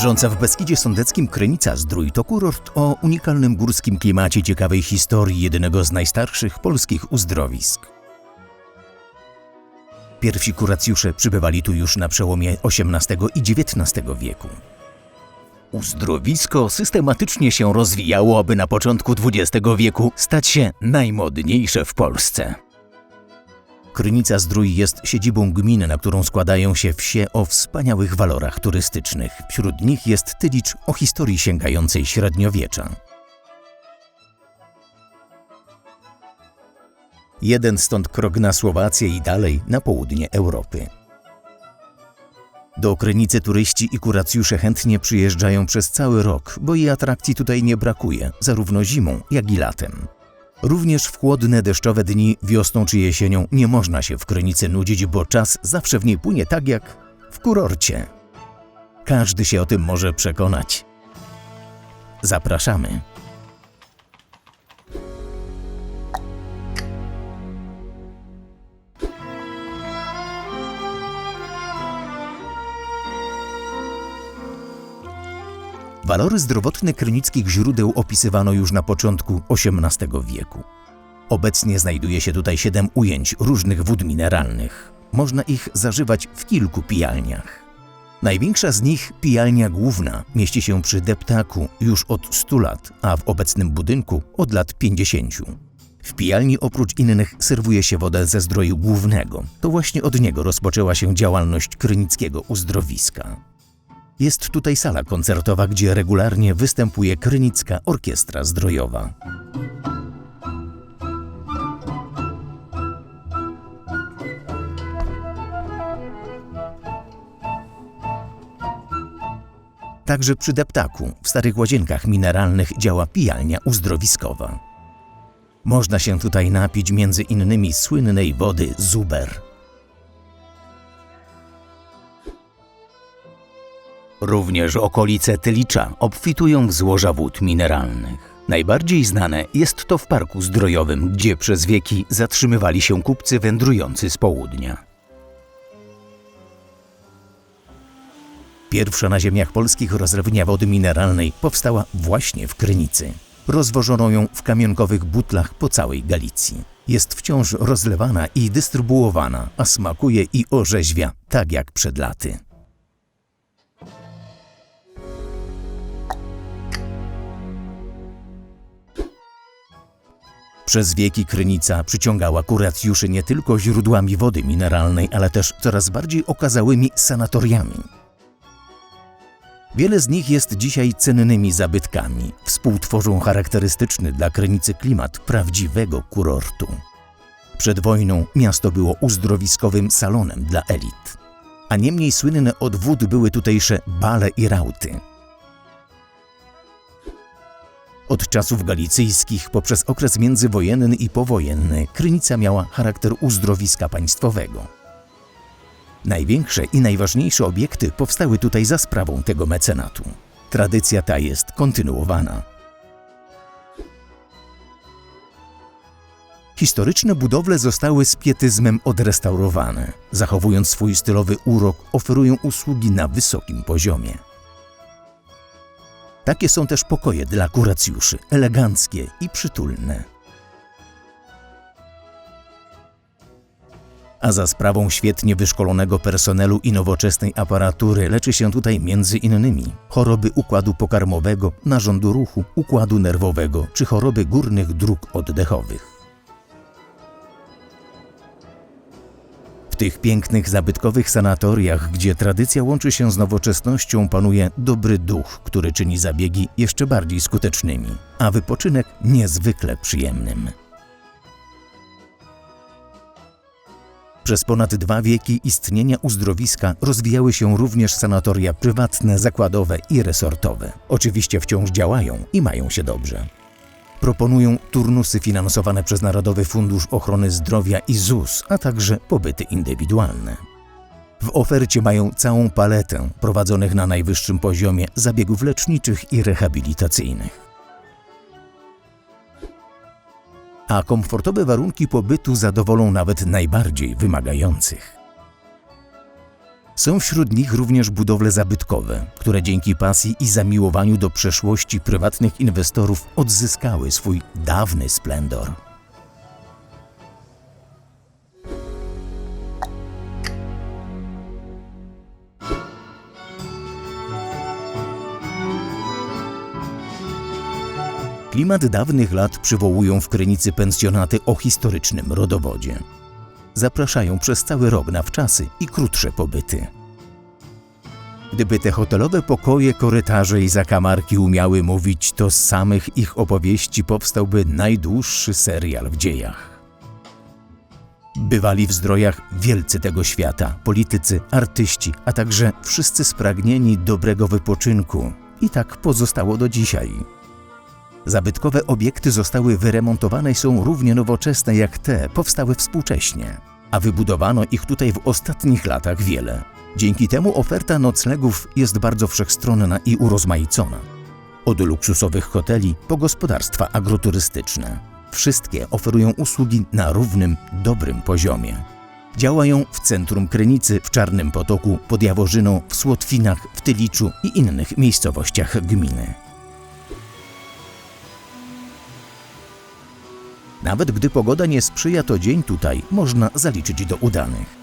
Leżąca w Beskidzie Sądeckim Krynica Zdrój to kurort o unikalnym górskim klimacie ciekawej historii jednego z najstarszych polskich uzdrowisk. Pierwsi kuracjusze przybywali tu już na przełomie XVIII i XIX wieku. Uzdrowisko systematycznie się rozwijało, aby na początku XX wieku stać się najmodniejsze w Polsce. Krynica Zdrój jest siedzibą gminy, na którą składają się wsie o wspaniałych walorach turystycznych. Wśród nich jest Tylicz o historii sięgającej średniowiecza. Jeden stąd krok na Słowację i dalej na południe Europy. Do Krynicy turyści i kuracjusze chętnie przyjeżdżają przez cały rok, bo jej atrakcji tutaj nie brakuje, zarówno zimą, jak i latem. Również w chłodne, deszczowe dni, wiosną czy jesienią nie można się w Krynicy nudzić, bo czas zawsze w niej płynie tak jak w kurorcie. Każdy się o tym może przekonać. Zapraszamy. Walory zdrowotne krynickich źródeł opisywano już na początku XVIII wieku. Obecnie znajduje się tutaj siedem ujęć różnych wód mineralnych. Można ich zażywać w kilku pijalniach. Największa z nich, pijalnia główna, mieści się przy deptaku już od 100 lat, a w obecnym budynku od lat 50. W pijalni oprócz innych serwuje się wodę ze zdroju głównego. To właśnie od niego rozpoczęła się działalność krynickiego uzdrowiska. Jest tutaj sala koncertowa, gdzie regularnie występuje Krynicka Orkiestra Zdrojowa. Także przy deptaku, w starych łazienkach mineralnych działa pijalnia uzdrowiskowa. Można się tutaj napić między innymi słynnej wody Zuber. Również okolice Tylicza obfitują w złoża wód mineralnych. Najbardziej znane jest to w Parku Zdrojowym, gdzie przez wieki zatrzymywali się kupcy wędrujący z południa. Pierwsza na ziemiach polskich rozlewnia wody mineralnej powstała właśnie w Krynicy. Rozwożono ją w kamionkowych butlach po całej Galicji. Jest wciąż rozlewana i dystrybuowana, a smakuje i orzeźwia tak jak przed laty. Przez wieki Krynica przyciągała kuracjuszy nie tylko źródłami wody mineralnej, ale też coraz bardziej okazałymi sanatoriami. Wiele z nich jest dzisiaj cennymi zabytkami. Współtworzą charakterystyczny dla Krynicy klimat prawdziwego kurortu. Przed wojną miasto było uzdrowiskowym salonem dla elit. A niemniej słynne od wód były tutejsze bale i rauty. Od czasów galicyjskich poprzez okres międzywojenny i powojenny Krynica miała charakter uzdrowiska państwowego. Największe i najważniejsze obiekty powstały tutaj za sprawą tego mecenatu. Tradycja ta jest kontynuowana. Historyczne budowle zostały z pietyzmem odrestaurowane. Zachowując swój stylowy urok, oferują usługi na wysokim poziomie. Takie są też pokoje dla kuracjuszy, eleganckie i przytulne. A za sprawą świetnie wyszkolonego personelu i nowoczesnej aparatury leczy się tutaj między innymi choroby układu pokarmowego, narządu ruchu, układu nerwowego czy choroby górnych dróg oddechowych. Tych pięknych, zabytkowych sanatoriach, gdzie tradycja łączy się z nowoczesnością, panuje dobry duch, który czyni zabiegi jeszcze bardziej skutecznymi, a wypoczynek niezwykle przyjemnym. Przez ponad dwa wieki istnienia uzdrowiska rozwijały się również sanatoria prywatne, zakładowe i resortowe. Oczywiście wciąż działają i mają się dobrze. Proponują turnusy finansowane przez Narodowy Fundusz Ochrony Zdrowia i ZUS, a także pobyty indywidualne. W ofercie mają całą paletę prowadzonych na najwyższym poziomie zabiegów leczniczych i rehabilitacyjnych. A komfortowe warunki pobytu zadowolą nawet najbardziej wymagających. Są wśród nich również budowle zabytkowe, które dzięki pasji i zamiłowaniu do przeszłości prywatnych inwestorów odzyskały swój dawny splendor. Klimat dawnych lat przywołują w Krynicy pensjonaty o historycznym rodowodzie. Zapraszają przez cały rok na wczasy i krótsze pobyty. Gdyby te hotelowe pokoje, korytarze i zakamarki umiały mówić, to z samych ich opowieści powstałby najdłuższy serial w dziejach. Bywali w zdrojach wielcy tego świata, politycy, artyści, a także wszyscy spragnieni dobrego wypoczynku. I tak pozostało do dzisiaj. Zabytkowe obiekty zostały wyremontowane i są równie nowoczesne jak te powstałe współcześnie, a wybudowano ich tutaj w ostatnich latach wiele. Dzięki temu oferta noclegów jest bardzo wszechstronna i urozmaicona. Od luksusowych hoteli po gospodarstwa agroturystyczne. Wszystkie oferują usługi na równym, dobrym poziomie. Działają w centrum Krynicy, w Czarnym Potoku, pod Jaworzyną, w Słotwinach, w Tyliczu i innych miejscowościach gminy. Nawet gdy pogoda nie sprzyja, to dzień tutaj można zaliczyć do udanych.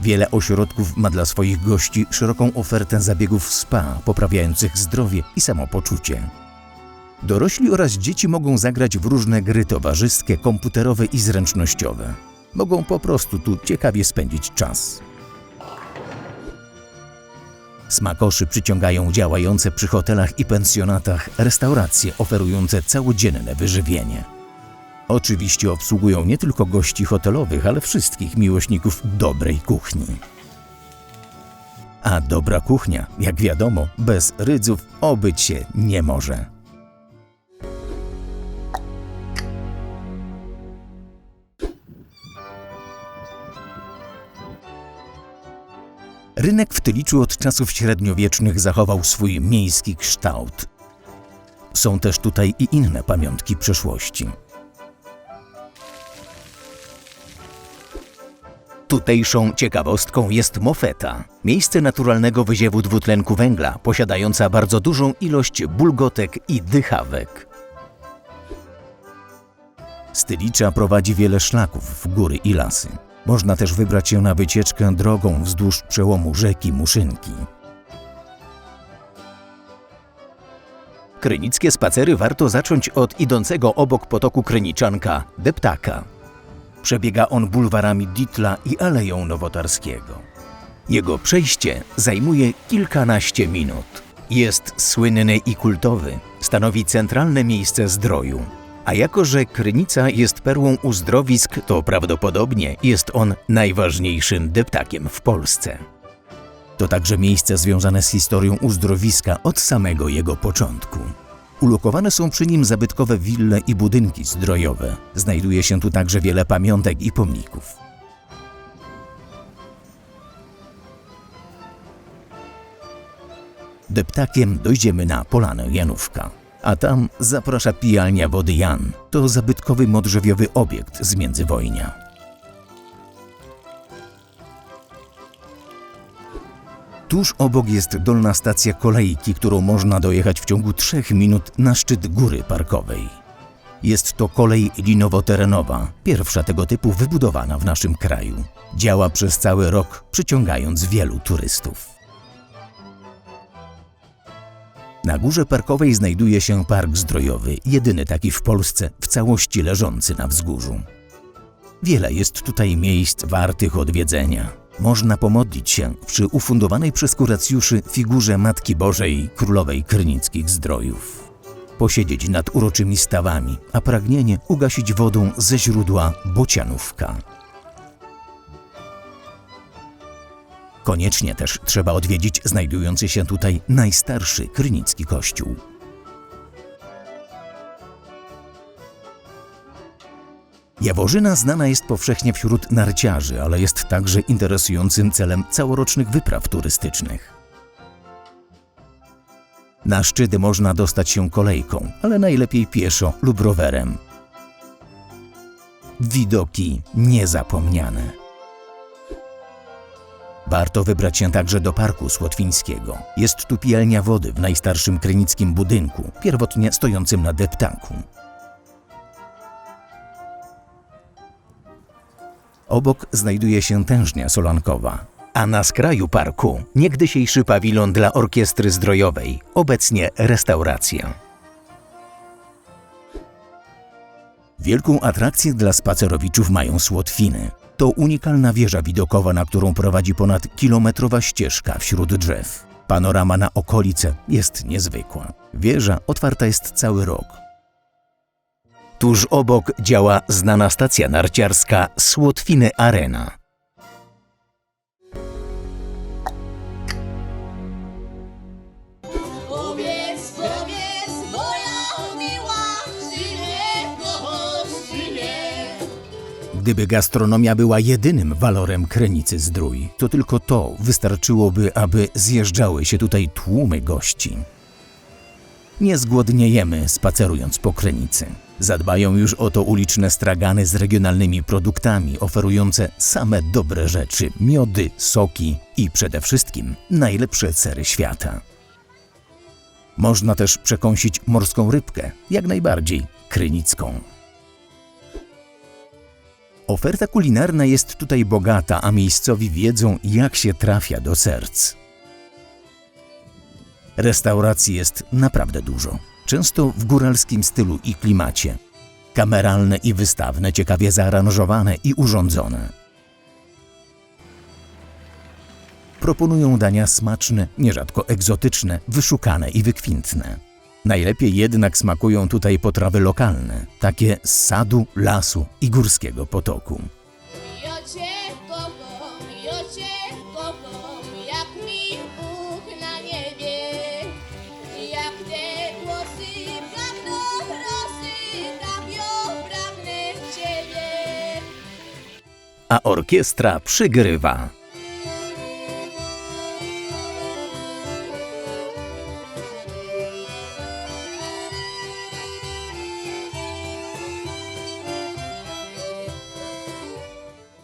Wiele ośrodków ma dla swoich gości szeroką ofertę zabiegów spa, poprawiających zdrowie i samopoczucie. Dorośli oraz dzieci mogą zagrać w różne gry towarzyskie, komputerowe i zręcznościowe. Mogą po prostu tu ciekawie spędzić czas. Smakoszy przyciągają działające przy hotelach i pensjonatach restauracje oferujące całodzienne wyżywienie. Oczywiście obsługują nie tylko gości hotelowych, ale wszystkich miłośników dobrej kuchni. A dobra kuchnia, jak wiadomo, bez rydzów obyć się nie może. Rynek w Tyliczu od czasów średniowiecznych zachował swój miejski kształt. Są też tutaj i inne pamiątki przeszłości. Tutejszą ciekawostką jest mofeta, miejsce naturalnego wyziewu dwutlenku węgla, posiadająca bardzo dużą ilość bulgotek i dychawek. Z Tylicza prowadzi wiele szlaków w góry i lasy. Można też wybrać się na wycieczkę drogą wzdłuż przełomu rzeki Muszynki. Krynickie spacery warto zacząć od idącego obok potoku Kryniczanka, Deptaka. Przebiega on bulwarami Ditla i Aleją Nowotarskiego. Jego przejście zajmuje kilkanaście minut. Jest słynny i kultowy, stanowi centralne miejsce zdroju. A jako, że Krynica jest perłą uzdrowisk, to prawdopodobnie jest on najważniejszym deptakiem w Polsce. To także miejsce związane z historią uzdrowiska od samego jego początku. Ulokowane są przy nim zabytkowe wille i budynki zdrojowe. Znajduje się tu także wiele pamiątek i pomników. Deptakiem dojdziemy na Polanę Janówka. A tam zaprasza pijalnia wody Jan. To zabytkowy modrzewiowy obiekt z międzywojnia. Tuż obok jest dolna stacja kolejki, którą można dojechać w ciągu 3 minut na szczyt góry parkowej. Jest to kolej linowo-terenowa, pierwsza tego typu wybudowana w naszym kraju. Działa przez cały rok, przyciągając wielu turystów. Na górze parkowej znajduje się park zdrojowy, jedyny taki w Polsce, w całości leżący na wzgórzu. Wiele jest tutaj miejsc wartych odwiedzenia. Można pomodlić się przy ufundowanej przez kuracjuszy figurze Matki Bożej, Królowej Krynickich Zdrojów. Posiedzieć nad uroczymi stawami, a pragnienie ugasić wodą ze źródła Bocianówka. Koniecznie też trzeba odwiedzić znajdujący się tutaj najstarszy krynicki kościół. Jaworzyna znana jest powszechnie wśród narciarzy, ale jest także interesującym celem całorocznych wypraw turystycznych. Na szczyt można dostać się kolejką, ale najlepiej pieszo lub rowerem. Widoki niezapomniane. Warto wybrać się także do Parku Słotwińskiego. Jest tu pijalnia wody w najstarszym krynickim budynku, pierwotnie stojącym na deptaku. Obok znajduje się tężnia solankowa, a na skraju parku niegdysiejszy pawilon dla orkiestry zdrojowej, obecnie restauracja. Wielką atrakcję dla spacerowiczów mają Słotwiny. To unikalna wieża widokowa, na którą prowadzi ponad kilometrowa ścieżka wśród drzew. Panorama na okolice jest niezwykła. Wieża otwarta jest cały rok. Tuż obok działa znana stacja narciarska Słotwiny Arena. Gdyby gastronomia była jedynym walorem Krenicy Zdrój, to tylko to wystarczyłoby, aby zjeżdżały się tutaj tłumy gości. Nie zgłodniejemy spacerując po Krenicy. Zadbają już o to uliczne stragany z regionalnymi produktami, oferujące same dobre rzeczy, miody, soki i przede wszystkim najlepsze sery świata. Można też przekąsić morską rybkę, jak najbardziej krynicką. Oferta kulinarna jest tutaj bogata, a miejscowi wiedzą, jak się trafia do serc. Restauracji jest naprawdę dużo, często w góralskim stylu i klimacie. Kameralne i wystawne, ciekawie zaaranżowane i urządzone. Proponują dania smaczne, nierzadko egzotyczne, wyszukane i wykwintne. Najlepiej jednak smakują tutaj potrawy lokalne, takie z sadu, lasu i górskiego potoku. Ja cię kocham,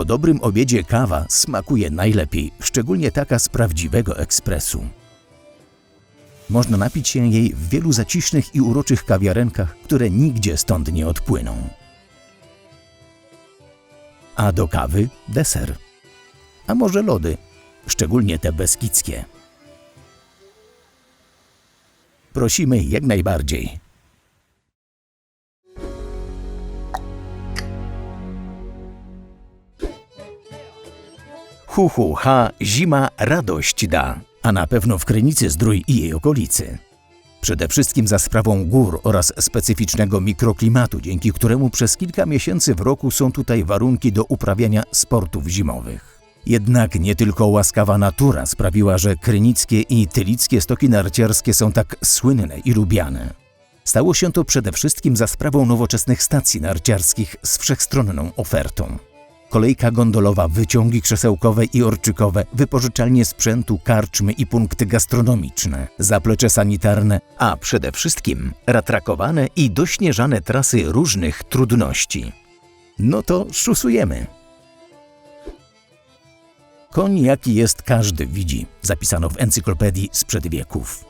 Po dobrym obiedzie kawa smakuje najlepiej, szczególnie taka z prawdziwego ekspresu. Można napić się jej w wielu zacisznych i uroczych kawiarenkach, które nigdzie stąd nie odpłyną. A do kawy deser. A może lody, szczególnie te beskidzkie. Prosimy jak najbardziej. Hu, hu, ha, zima radość da, a na pewno w Krynicy Zdrój i jej okolicy. Przede wszystkim za sprawą gór oraz specyficznego mikroklimatu, dzięki któremu przez kilka miesięcy w roku są tutaj warunki do uprawiania sportów zimowych. Jednak nie tylko łaskawa natura sprawiła, że krynickie i tylickie stoki narciarskie są tak słynne i lubiane. Stało się to przede wszystkim za sprawą nowoczesnych stacji narciarskich z wszechstronną ofertą. Kolejka gondolowa, wyciągi krzesełkowe i orczykowe, wypożyczalnie sprzętu, karczmy i punkty gastronomiczne, zaplecze sanitarne, a przede wszystkim ratrakowane i dośnieżane trasy różnych trudności. No to szusujemy. Koń jaki jest każdy widzi, zapisano w encyklopedii sprzed wieków.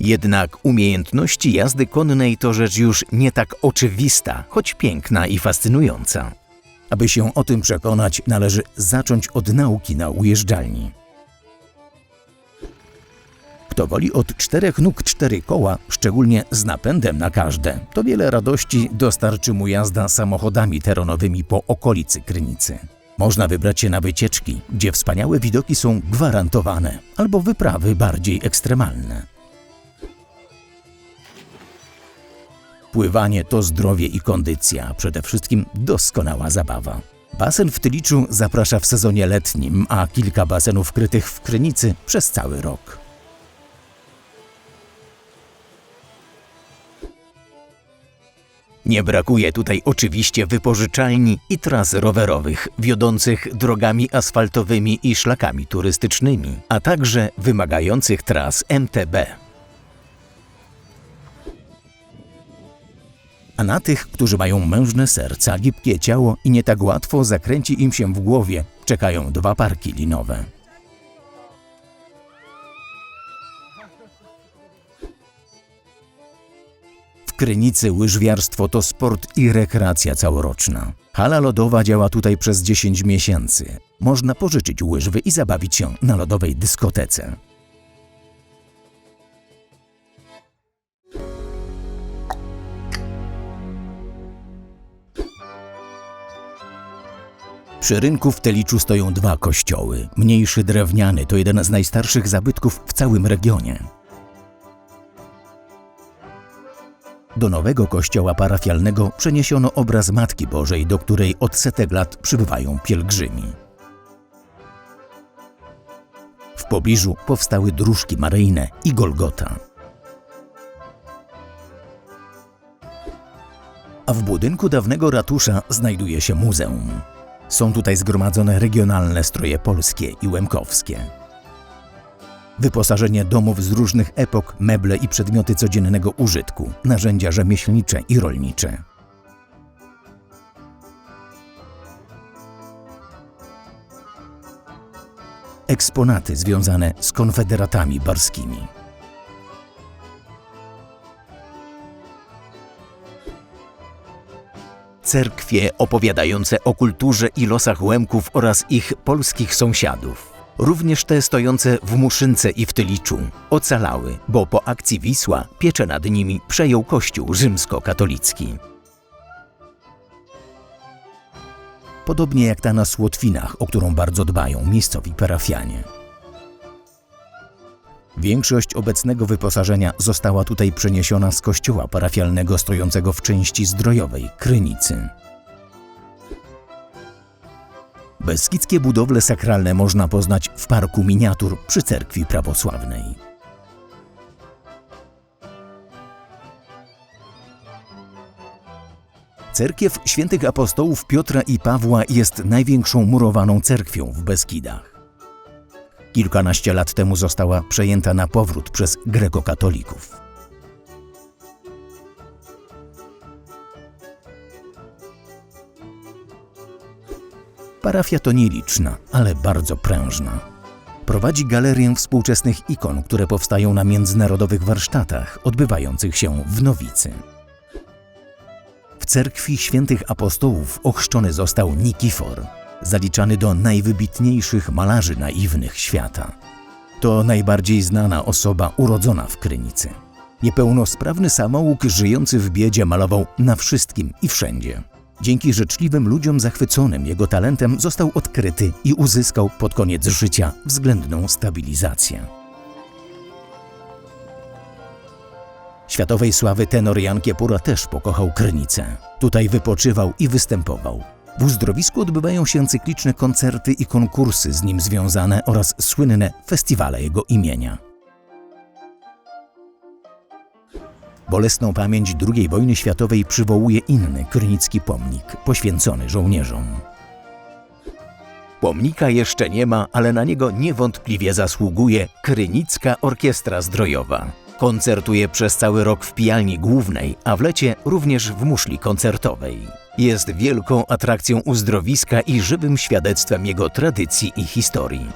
Jednak umiejętności jazdy konnej to rzecz już nie tak oczywista, choć piękna i fascynująca. Aby się o tym przekonać, należy zacząć od nauki na ujeżdżalni. Kto woli od czterech nóg cztery koła, szczególnie z napędem na każde, to wiele radości dostarczy mu jazda samochodami terenowymi po okolicy Krynicy. Można wybrać się na wycieczki, gdzie wspaniałe widoki są gwarantowane, albo wyprawy bardziej ekstremalne. Pływanie to zdrowie i kondycja, a przede wszystkim doskonała zabawa. Basen w Tyliczu zaprasza w sezonie letnim, a kilka basenów krytych w Krynicy przez cały rok. Nie brakuje tutaj oczywiście wypożyczalni i tras rowerowych, wiodących drogami asfaltowymi i szlakami turystycznymi, a także wymagających tras MTB. a na tych, którzy mają mężne serca, gibkie ciało i nie tak łatwo zakręci im się w głowie, czekają dwa parki linowe. W Krynicy łyżwiarstwo to sport i rekreacja całoroczna. Hala lodowa działa tutaj przez 10 miesięcy. Można pożyczyć łyżwy i zabawić się na lodowej dyskotece. Przy rynku w Teliczu stoją dwa kościoły. Mniejszy drewniany to jeden z najstarszych zabytków w całym regionie. Do nowego kościoła parafialnego przeniesiono obraz Matki Bożej, do której od setek lat przybywają pielgrzymi. W pobliżu powstały dróżki maryjne i Golgota. A w budynku dawnego ratusza znajduje się muzeum. Są tutaj zgromadzone regionalne stroje polskie i łemkowskie. Wyposażenie domów z różnych epok, meble i przedmioty codziennego użytku, narzędzia rzemieślnicze i rolnicze. Eksponaty związane z konfederatami barskimi. Cerkwie opowiadające o kulturze i losach Łemków oraz ich polskich sąsiadów. Również te stojące w Muszynce i w Tyliczu ocalały, bo po akcji Wisła pieczę nad nimi przejął Kościół rzymskokatolicki. Podobnie jak ta na Słotwinach, o którą bardzo dbają miejscowi parafianie. Większość obecnego wyposażenia została tutaj przeniesiona z kościoła parafialnego stojącego w części zdrojowej Krynicy. Beskidzkie budowle sakralne można poznać w parku miniatur przy cerkwi prawosławnej. Cerkiew świętych apostołów Piotra i Pawła jest największą murowaną cerkwią w Beskidach. Kilkanaście lat temu została przejęta na powrót przez grekokatolików. Parafia to nieliczna, ale bardzo prężna. Prowadzi galerię współczesnych ikon, które powstają na międzynarodowych warsztatach odbywających się w Nowicy. W cerkwi świętych apostołów ochrzczony został Nikifor, zaliczany do najwybitniejszych malarzy naiwnych świata. To najbardziej znana osoba urodzona w Krynicy. Niepełnosprawny samouk żyjący w biedzie malował na wszystkim i wszędzie. Dzięki życzliwym ludziom zachwyconym jego talentem został odkryty i uzyskał pod koniec życia względną stabilizację. Światowej sławy tenor Jan Kiepura też pokochał Krynicę. Tutaj wypoczywał i występował. W uzdrowisku odbywają się cykliczne koncerty i konkursy z nim związane oraz słynne festiwale jego imienia. Bolesną pamięć II wojny światowej przywołuje inny krynicki pomnik poświęcony żołnierzom. Pomnika jeszcze nie ma, ale na niego niewątpliwie zasługuje Krynicka Orkiestra Zdrojowa. Koncertuje przez cały rok w pijalni głównej, a w lecie również w muszli koncertowej. Jest wielką atrakcją uzdrowiska i żywym świadectwem jego tradycji i historii.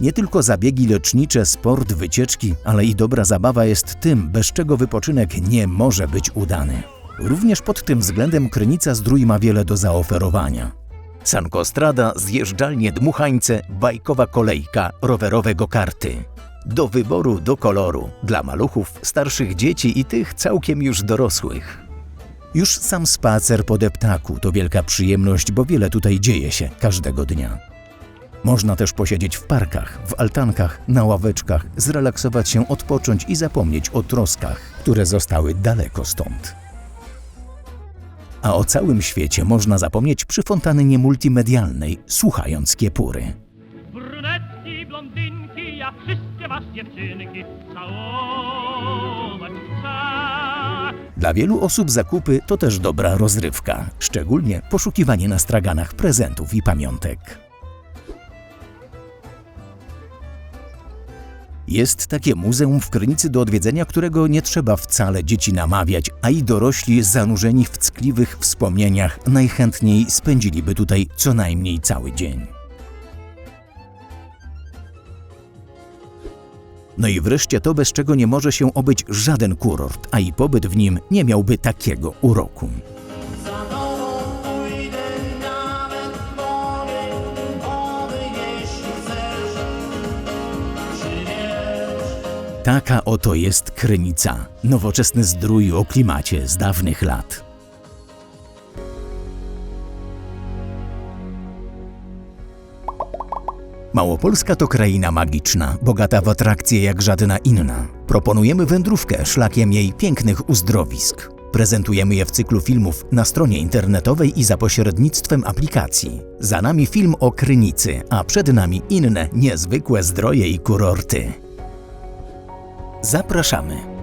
Nie tylko zabiegi lecznicze, sport, wycieczki, ale i dobra zabawa jest tym, bez czego wypoczynek nie może być udany. Również pod tym względem Krynica Zdrój ma wiele do zaoferowania. Sankostrada, zjeżdżalnie Dmuchańce, bajkowa kolejka, rowerowe go-karty. Do wyboru, do koloru, dla maluchów, starszych dzieci i tych całkiem już dorosłych. Już sam spacer po deptaku to wielka przyjemność, bo wiele tutaj dzieje się każdego dnia. Można też posiedzieć w parkach, w altankach, na ławeczkach, zrelaksować się, odpocząć i zapomnieć o troskach, które zostały daleko stąd. A o całym świecie można zapomnieć przy fontannie multimedialnej, słuchając kiepury. Brunetki, blondynki, jak wszystkie was dziewczynki Całować chcę Dla wielu osób zakupy to też dobra rozrywka, szczególnie poszukiwanie na straganach prezentów i pamiątek. Jest takie muzeum w Krynicy do odwiedzenia, którego nie trzeba wcale dzieci namawiać, a i dorośli zanurzeni w ckliwych wspomnieniach najchętniej spędziliby tutaj co najmniej cały dzień. No i wreszcie to, bez czego nie może się obyć żaden kurort, a i pobyt w nim nie miałby takiego uroku. Taka oto jest Krynica, nowoczesny zdrój o klimacie z dawnych lat. Małopolska to kraina magiczna, bogata w atrakcje jak żadna inna. Proponujemy wędrówkę szlakiem jej pięknych uzdrowisk. Prezentujemy je w cyklu filmów na stronie internetowej i za pośrednictwem aplikacji. Za nami film o Krynicy, a przed nami inne niezwykłe zdroje i kurorty. Zapraszamy.